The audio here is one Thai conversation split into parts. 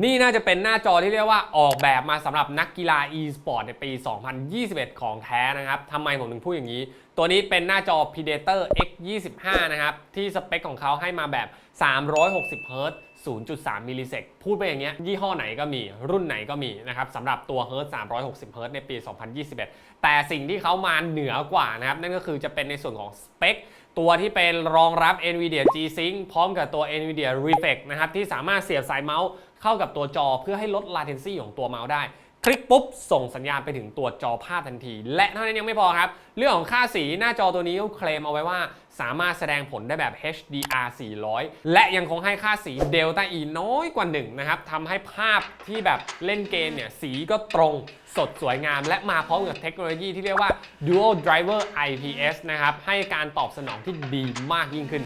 นี่น่าจะเป็นหน้าจอที่เรียกว่าออกแบบมาสำหรับนักกีฬา e-sport ในปี 2021 ของแท้นะครับทำไมผมถึงพูดอย่างนี้ ตัวนี้เป็นหน้าจอ Predator X25 นะครับ ที่สเปคของเขาให้มาแบบ 360 Hz 0.3 มิลลิเซกพูดไปอย่างเงี้ยยี่ห้อไหนก็มีรุ่นไหนก็มีนะครับสำหรับตัว Hz 360 Hz ในปี 2021 แต่สิ่งที่เขามาเหนือกว่านะครับ นั่นก็คือจะเป็นในส่วนของสเปคตัวที่เป็นรองรับ NVIDIA G-Sync พร้อมกับตัว NVIDIA Reflex นะครับที่สามารถเสียบสายเมาส์เข้ากับตัวจอเพื่อให้ลด latency ของตัวเมาส์ได้ คลิกปุ๊บ ส่งสัญญาณไปถึงตัวจอภาพทันที และเท่านั้นยังไม่พอครับ เรื่องของค่าสีหน้าจอตัวนี้เขาเคลมเอาไว้ว่า สามารถแสดงผลได้แบบ HDR 400 และยังคงให้ค่าสี Delta E น้อยกว่า 1 นะครับทำให้ภาพที่แบบเล่นเกมเนี่ย สีก็ตรงสดสวยงาม และมาพร้อมกับเทคโนโลยีที่เรียกว่า Dual Driver IPS นะครับให้การตอบสนองที่ดีมากยิ่งขึ้น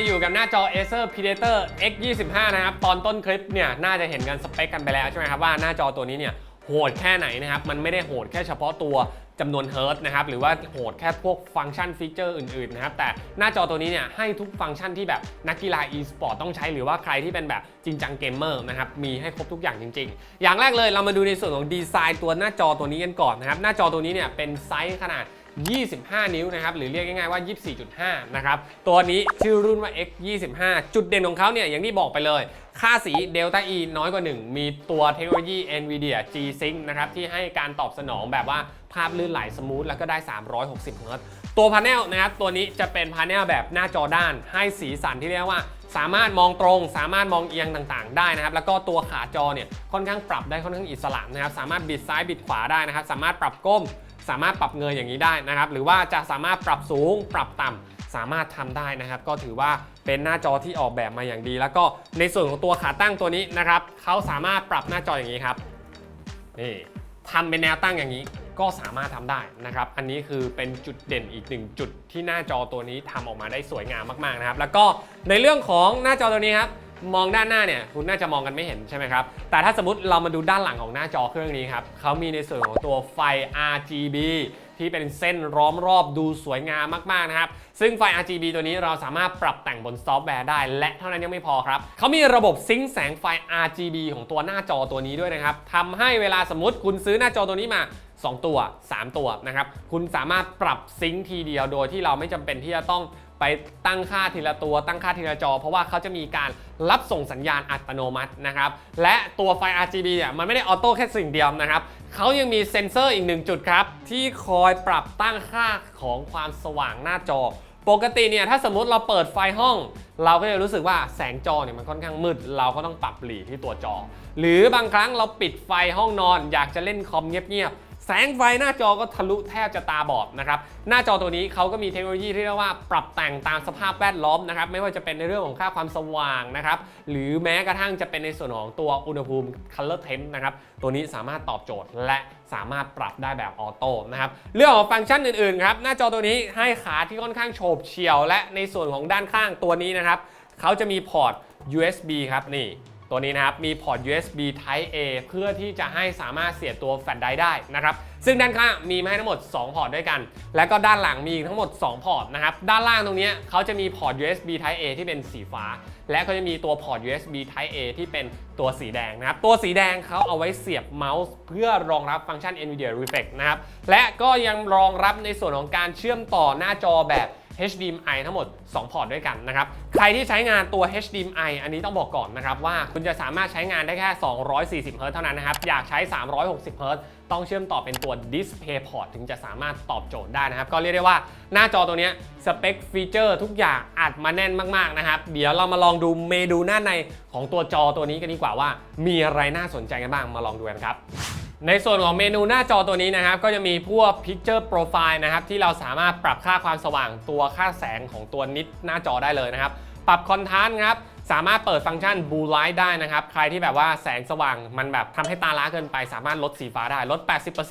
มาอยู่กับหน้าจอ Acer Predator X25 นะครับ ตอนต้นคลิปเนี่ยน่าจะเห็นกันสเปคกันไปแล้วใช่ไหมครับว่าหน้าจอตัวนี้เนี่ยโหดแค่ไหนนะครับ มันไม่ได้โหดแค่เฉพาะตัวจำนวนเฮิร์ตนะครับ หรือว่าโหดแค่พวกฟังก์ชันฟีเจอร์อื่นๆนะครับ แต่หน้าจอตัวนี้เนี่ยให้ทุกฟังก์ชันที่แบบนักกีฬา e-sport ต้องใช้หรือว่าใครที่เป็นแบบจริงจังเกมเมอร์นะครับ มีให้ครบทุกอย่างจริง ๆ อย่างแรกเลยเรามาดูในส่วนของดีไซน์ตัวหน้าจอตัวนี้กันก่อนนะครับ หน้าจอตัวนี้เนี่ยเป็นไซส์ขนาด 25 นิ้วนะครับหรือเรียกง่ายๆว่า 24.5 นะครับ ตัวนี้ชื่อรุ่นว่า X 25จุดเด่นของเขาเนี่ยอย่างที่บอกไปเลย ค่าสี Delta E น้อยกว่า 1 มีตัวเทคโนโลยี NVIDIA G-Sync นะครับที่ให้การตอบสนองแบบว่าภาพลื่นไหลสมูทแล้วก็ได้ 360เฮิรตซ์ตัวพาเนลนะครับตัวนี้จะเป็นพาเนลแบบหน้าจอด้าน ให้สีสันที่เรียกว่าสามารถมองตรง สามารถมองเอียงต่างๆ ได้นะครับ แล้วก็ตัวขาจอเนี่ยค่อนข้างปรับได้ค่อนข้างอิสระนะครับ สามารถบิดซ้ายบิดขวาได้นะครับ สามารถปรับก้ม สามารถปรับเงยอย่างนี้ได้นะครับ หรือว่าจะสามารถปรับสูงปรับต่ำสามารถทำได้นะครับ ก็ถือว่าเป็นหน้าจอที่ออกแบบมาอย่างดี แล้วก็ในส่วนของตัวขาตั้งตัวนี้นะครับเขาสามารถปรับหน้าจออย่างนี้ครับนี่ทำเป็นแนวตั้งอย่างนี้ก็สามารถทำได้นะครับ อันนี้คือเป็นจุดเด่นอีกหนึ่งจุดที่หน้าจอตัวนี้ทำออกมาได้สวยงามมากๆนะครับ แล้วก็ในเรื่องของหน้าจอตัวนี้ครับ มองด้านหน้าเนี่ยคุณน่าจะมองกันไม่เห็นใช่ไหมครับ แต่ถ้าสมมติเรามาดูด้านหลังของหน้าจอเครื่องนี้ครับเขามีในส่วนของตัวไฟ RGB ที่เป็นเส้นล้อมรอบดูสวยงามมาก ๆ นะครับ ซึ่งไฟ RGB ตัวนี้เราสามารถปรับแต่งบนซอฟต์แวร์ได้ และเท่านั้นยังไม่พอครับ เขามีระบบซิงค์แสงไฟ RGB ของตัวหน้าจอตัวนี้ด้วยนะครับทำให้เวลาสมมติคุณซื้อหน้าจอตัวนี้มา 2 ตัว 3 ตัวนะครับ คุณสามารถปรับซิงค์ทีเดียวโดยที่เราไม่จำเป็นที่จะต้อง ไปตั้งค่าทีละตัวตั้งค่าทีละจอ เพราะว่าเขาจะมีการรับส่งสัญญาณอัตโนมัตินะครับและตัวไฟ RGB เนี่ยมันไม่ได้ออโต้แค่สิ่งเดียวนะครับเขายังมีเซ็นเซอร์อีกหนึ่งจุดครับ ที่คอยปรับตั้งค่าของความสว่างหน้าจอ ปกติเนี่ยถ้าสมมติเราเปิดไฟห้อง เราก็จะรู้สึกว่าแสงจอเนี่ยมันค่อนข้างมืด เราก็ต้องปรับหลีที่ตัวจอ หรือบางครั้งเราปิดไฟห้องนอน อยากจะเล่นคอมเงียบๆ แสงไฟหน้าจอก็ทะลุแทบจะตาบอดนะครับ หน้าจอตัวนี้เขาก็มีเทคโนโลยีที่เรียกว่าปรับแต่งตามสภาพแวดล้อมนะครับ ไม่ว่าจะเป็นในเรื่องของค่าความสว่างนะครับ หรือแม้กระทั่งจะเป็นในส่วนของตัวอุณหภูมิ color temp นะครับ ตัวนี้สามารถตอบโจทย์และสามารถปรับได้แบบออโต้นะครับ เรื่องของฟังก์ชันอื่นๆครับ หน้าจอตัวนี้ให้ขาที่ค่อนข้างโฉบเฉี่ยว และในส่วนของด้านข้างตัวนี้นะครับเขาจะมีพอร์ต USB ครับนี่ ตัวนี้นะครับมีพอร์ต USB Type A เพื่อที่จะให้สามารถเสียบตัวแฟลชไดรฟ์ได้นะครับซึ่งด้านข้างมีมาให้ทั้งหมด 2 พอร์ตด้วยกัน แล้วก็ด้านหลังมีทั้งหมด 2 พอร์ตนะครับด้านล่างตรงนี้เขาจะมีพอร์ต USB Type A ที่เป็นสีฟ้า และก็จะมีตัวพอร์ต USB Type A ที่เป็นตัวสีแดงนะครับตัวสีแดงเขาเอาไว้เสียบเมาส์เพื่อรองรับฟังก์ชัน NVIDIA Reflex นะครับและก็ยังรองรับในส่วนของการเชื่อมต่อหน้าจอแบบ HDMI ทั้งหมด 2 พอร์ตด้วยกันนะครับ รที่ใช้งานตัว HDMI อันนี้ต้องบอกก่อนนะครับว่าคุณจะสามารถใช้งานได้แค่ 240 Hz เท่านั้นนะครับ อยากใช้ 360 Hz ต้องเชื่อมต่อเป็นตัว Display Port ถึงจะสามารถตอบโจทย์ได้นะครับ ก็เรียกได้ว่าหน้าจอตัวนี้สเปคฟีเจอร์ทุกอย่างอัดมาแน่นมากๆนะครับ เดี๋ยวเรามาลองดูเมนูหน้าในของตัวจอตัวนี้กันดีกว่าว่า มีอะไรน่าสนใจกันบ้างมาลองดูกันครับในส่วนของเมนูหน้าจอตัวนี้นะครับ ก็จะมีพวก Picture Profile นะครับ ที่เราสามารถปรับค่าความสว่างตัวค่าแสงของตัวนิดหน้าจอได้เลยนะครับ ปรับคอนทราสต์ครับสามารถเปิดฟังก์ชัน Blue Light ได้นะครับ ใครที่แบบว่าแสงสว่างมันแบบทำให้ตาล้าเกินไป สามารถลดสีฟ้าได้ ลด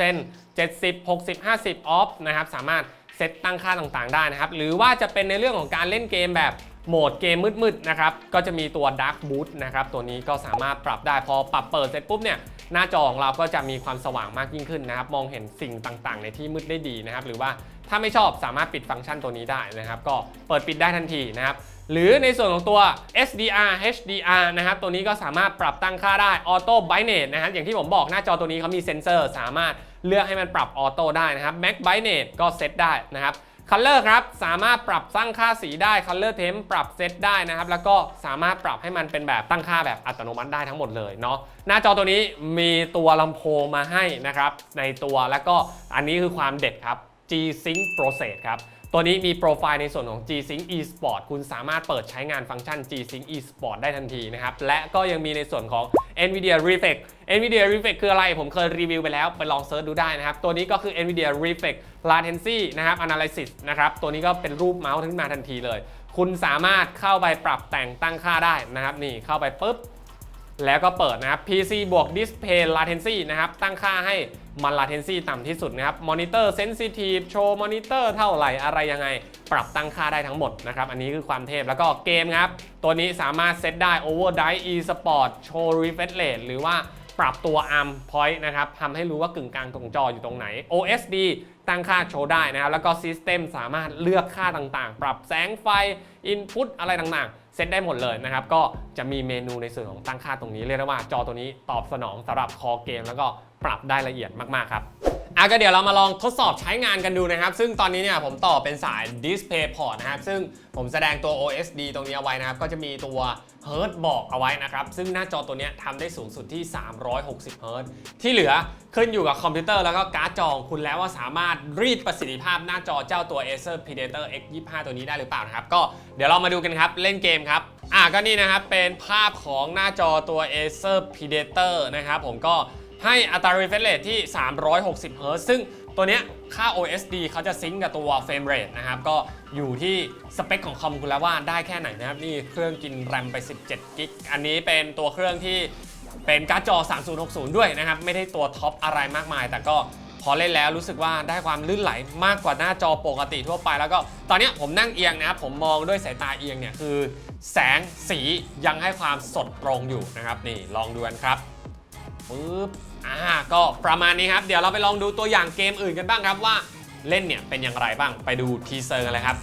80% 70 60 50ออฟนะครับ สามารถเซตตั้งค่าต่างๆได้นะครับ หรือว่าจะเป็นในเรื่องของการเล่นเกมแบบโหมดเกมมืดๆนะครับ ก็จะมีตัว Dark Boot นะครับ ตัวนี้ก็สามารถปรับได้ พอปรับเปิดเสร็จปุ๊บเนี่ย หน้าจอของเราก็จะมีความสว่างมากยิ่งขึ้นนะครับ มองเห็นสิ่งต่างๆ ในที่มืดได้ดีนะครับ หรือว่าถ้าไม่ชอบสามารถปิดฟังก์ชันตัวนี้ได้นะครับ ก็เปิดปิดได้ทันทีนะครับ หรือในส่วนของตัว SDR HDR นะครับ ตัวนี้ก็สามารถปรับตั้งค่าได้ Auto Brightness นะครับ อย่างที่ผมบอกหน้าจอตัวนี้เขามีเซ็นเซอร์ สามารถเลือกให้มันปรับออโต้ได้นะครับ Max Brightness ก็เซตได้นะครับ Color ครับ สามารถปรับสร้งค่าสีได้ Color Temp ปรับเซตได้นะครับ แล้วก็สามารถปรับให้มันเป็นแบบตั้งค่าแบบอัตโนมัติได้ทั้งหมดเลยเนาะหน้าจอตัวนี้มีตัวลำโพงมาให้นะครับ ในตัวแล้วก็อันนี้คือความเด็ดครับ G-Sync Process ครับ ตัวนี้มีโปรไฟล์ในส่วนของ G-Sync eSport คุณสามารถเปิดใช้งานฟังก์ชัน G-Sync eSport ได้ทันทีนะครับ และก็ยังมีในส่วนของ NVIDIA Reflex NVIDIA Reflex คืออะไร ผมเคยรีวิวไปแล้ว ไปลองเซิร์ชดูได้นะครับ ตัวนี้ก็คือ NVIDIA Reflex Latency นะครับ Analysis นะครับ ตัวนี้ก็เป็นรูปเมาส์ขึ้นมาทันทีเลย คุณสามารถเข้าไปปรับแต่งตั้งค่าได้นะครับ นี่เข้าไปปุ๊บ แล้วก็เปิดนะครับ PC บวก Display Latency นะครับ ตั้งค่าให้ มัน Latency ต่ำที่สุดนะครับ Monitor Sensitive โชว์ Monitor เท่าไหร่อะไรยังไง ปรับตั้งค่าได้ทั้งหมดนะครับ อันนี้คือความเทพแล้วก็เกมครับ ตัวนี้สามารถเซตได้ Overdrive eSport โชว์ Refresh Rate หรือว่าปรับตัว Arm Point นะครับทำให้รู้ว่ากึ่งกลางตรงจออยู่ตรงไหน OSD ตั้งค่าโชว์ได้นะครับ แล้วก็ System สามารถเลือกค่าต่างๆ ปรับแสงไฟ Input อะไรต่างๆ เซตได้หมดเลยนะครับ ก็จะมีเมนูในส่วนของตั้งค่าตรงนี้เรียกได้ว่าจอตัวนี้ตอบสนองสำหรับคอเกม แล้วก็ปรับได้ละเอียดมากๆครับ อะก็เดี๋ยวเรามาลองทดสอบใช้งานกันดูนะครับ ซึ่งตอนนี้เนี่ยผมต่อเป็นสาย Display Port นะครับซึ่งผมแสดงตัว OSD ตรงนี้เอาไว้นะครับ ก็จะมีตัว Hertz บอกเอาไว้นะครับ ซึ่งหน้าจอตัวนี้ทำได้สูงสุดที่ 360 Hertz ที่เหลือขึ้นอยู่กับคอมพิวเตอร์แล้วก็การ์ดจอของคุณแล้วว่าสามารถรีดประสิทธิภาพหน้าจอเจ้าตัว Acer Predator X25 ตัวนี้ได้หรือเปล่านะครับ ก็เดี๋ยวเรามาดูกันครับเล่นเกมครับอะก็นี่นะครับเป็นภาพของหน้าจอตัว Acer Predator นะครับผมก็ ให้อัตรา refresh rate ที่ 360 Hz ซึ่งตัวเนี้ยค่า OSD เขาจะซิงก์กับตัว frame rate นะครับ ก็อยู่ที่สเปคของคอมคุณแล้วว่าได้แค่ไหนนะครับ นี่เครื่องกินแรมไป 17กิกอันนี้เป็นตัวเครื่องที่เป็นการ์ดจอ 3060 ด้วยนะครับ ไม่ได้ตัวท็อปอะไรมากมาย แต่ก็พอเล่นแล้วรู้สึกว่าได้ความลื่นไหลมากกว่าหน้าจอปกติทั่วไป แล้วก็ตอนนี้ผมนั่งเอียงนะครับผมมองด้วยสายตาเอียงเนี่ยคือ แสงสียังให้ความสดตรงอยู่นะครับ นี่ลองดูกันครับปึ๊บ อ่าก็ประมาณนี้ครับ เดี๋ยวเราไปลองดูตัวอย่างเกมอื่นกันบ้างครับว่าเล่นเนี่ยเป็นอย่างไรบ้างไปดูทีเซอร์กันเลยครับ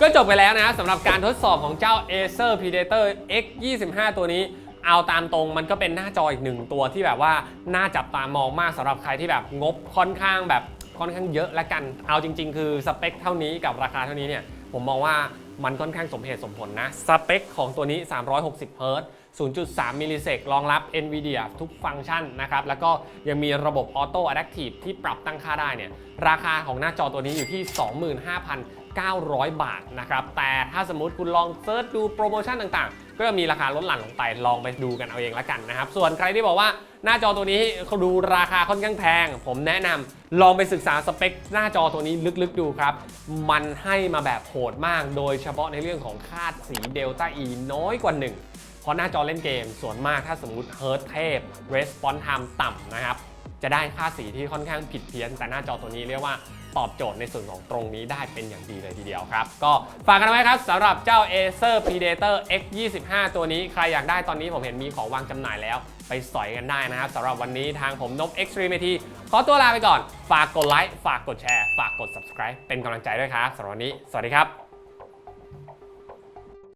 ก็จบไปแล้วนะสำหรับการทดสอบของเจ้า Acer Predator X25 ตัวนี้ เอาตามตรงมันก็เป็นหน้าจออีกหนึ่งตัวที่แบบว่า น่าจับตามองมากสำหรับใครที่แบบงบค่อนข้างแบบค่อนข้างเยอะและกัน เอาจริง ๆ คือสเปคเท่านี้กับราคาเท่านี้เนี่ย ผมมองว่ามันค่อนข้างสมเหตุสมผลนะ สเปคของตัวนี้ 360 Hz 0.3 มิลลิเซกรองรับ NVIDIA ทุกฟังก์ชันนะครับ แล้วก็ยังมีระบบ Auto Adaptive ที่ปรับตั้งค่าได้เนี่ย ราคาของหน้าจอตัวนี้อยู่ที่ 25,900 บาทนะครับ แต่ถ้าสมมติคุณลองเซิร์ชดูโปรโมชั่นต่างๆ ก็จะมีราคาลดหลั่นลงไปลองไปดูกันเอาเองละกันนะครับ ส่วนใครที่บอกว่าหน้าจอตัวนี้เขาดูราคาค่อนข้างแพง ผมแนะนำลองไปศึกษาสเปค หน้าจอตัวนี้ลึกๆดูครับ มันให้มาแบบโหดมาก โดยเฉพาะในเรื่องของคาดสีเดลต้า E น้อยกว่า 1 เพราะหน้าจอเล่นเกมส่วนมากถ้าสมมติเฮิร์ตเทพ response time ต่ำนะครับจะได้ค่าสีที่ค่อนข้างผิดเพี้ยน แต่หน้าจอตัวนี้เรียกว่า ตอบโจทย์ในส่วนของตรงนี้ได้เป็นอย่างดีเลยทีเดียวครับ ก็ฝากกันไว้ครับสำหรับเจ้า Acer Predator X 25 ตัวนี้ใครอยากได้ตอนนี้ผมเห็นมีของวางจำหน่ายแล้ว ไปสอยกันได้นะครับสำหรับวันนี้ทางผมนบ Extreme t ขอตัวลาไปก่อน ฝากกดไลค์ฝากกดแชร์ ฝากกด subscribe เป็นกำลังใจด้วยครับสำหรับวันนี้ สวัสดีครับ